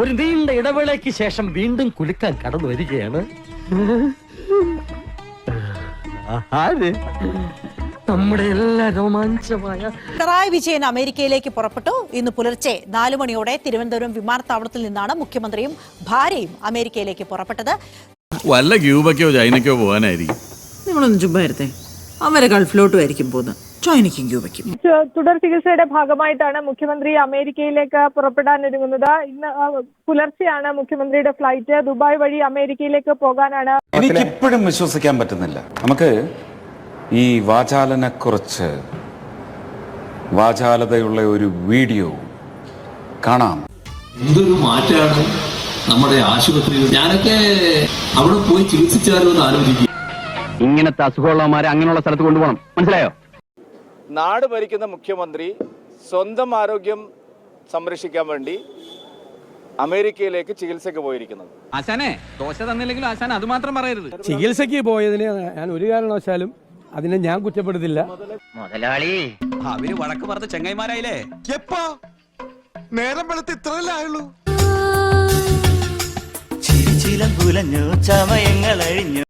ഒരു നീണ്ട ഇടവേളയ്ക്ക് ശേഷം വീണ്ടും കുലുക്കാൻ കടന്നു വരികയാണ്. ആര്? നമ്മുടെ എല്ലാ രോമാഞ്ചമായ പിണറായി വിജയൻ അമേരിക്കയിലേക്ക് പുറപ്പെട്ടു. ഇന്ന് പുലർച്ചെ നാലു മണിയോടെ തിരുവനന്തപുരം വിമാനത്താവളത്തിൽ നിന്നാണ് മുഖ്യമന്ത്രിയും ഭാര്യയും അമേരിക്കയിലേക്ക് പുറപ്പെട്ടത്. വല്ല ക്യൂബയ്ക്കോ ചൈനയ്ക്കോ പോകാനായിരിക്കും. നിങ്ങളൊന്ന് ചുമ്മാ അവരെ ഗൾഫിലോട്ടും ആയിരിക്കും പോകുന്നത് ചൈനയ്ക്കും ക്യൂബയ്ക്കും തുടർ ചികിത്സയുടെ ഭാഗമായിട്ടാണ് മുഖ്യമന്ത്രി അമേരിക്കയിലേക്ക് പുറപ്പെടാൻ ഒരുങ്ങുന്നത്. ഇന്ന് പുലർച്ചെയാണ് മുഖ്യമന്ത്രിയുടെ ഫ്ലൈറ്റ്. ദുബായ് വഴി അമേരിക്കയിലേക്ക് പോകാനാണ് എനിക്കിപ്പോഴും വിശ്വസിക്കാൻ പറ്റുന്നില്ല. നമുക്ക് ഈ വാചാലനെക്കുറിച്ച് വാചാലതയുള്ള ഒരു വീഡിയോ കാണാം. എന്തൊരു മാറ്റാണ് നമ്മുടെ ആശുപത്രിയിൽ? ഞാനൊക്കെ അവിടെ പോയി ചികിത്സിച്ചാലോ എന്ന് ആലോചിക്കും ഇങ്ങനത്തെ അസുഖമുള്ളവന്മാരെ അങ്ങനെയുള്ള സ്ഥലത്ത് കൊണ്ടുപോകണം. മനസ്സിലായോ? നാട് ഭരിക്കുന്ന മുഖ്യമന്ത്രി സ്വന്തം ആരോഗ്യം സംരക്ഷിക്കാൻ വേണ്ടി അമേരിക്കയിലേക്ക് ചികിത്സയ്ക്ക് പോയിരിക്കുന്നത്. ആശാനെ ദോശ തന്നില്ലെങ്കിലും ആശാൻ അത് മാത്രം പറയരുത്. ചികിത്സയ്ക്ക് പോയതിന് ഞാൻ ഒരു കാരണവശാലും അതിനെ ഞാൻ കുറ്റപ്പെടുത്തില്ല. മുതലാളി. അവർ വഴക്ക് പറഞ്ഞ ചെങ്ങൈമാരായില്ലേ എപ്പോ? നേരം വെളുത്ത് ഇത്രയല്ലേ ആയുള്ളൂ. ചിരിച്ചിലം പുലഞ്ഞു ചമയങ്ങൾ അഴിഞ്ഞു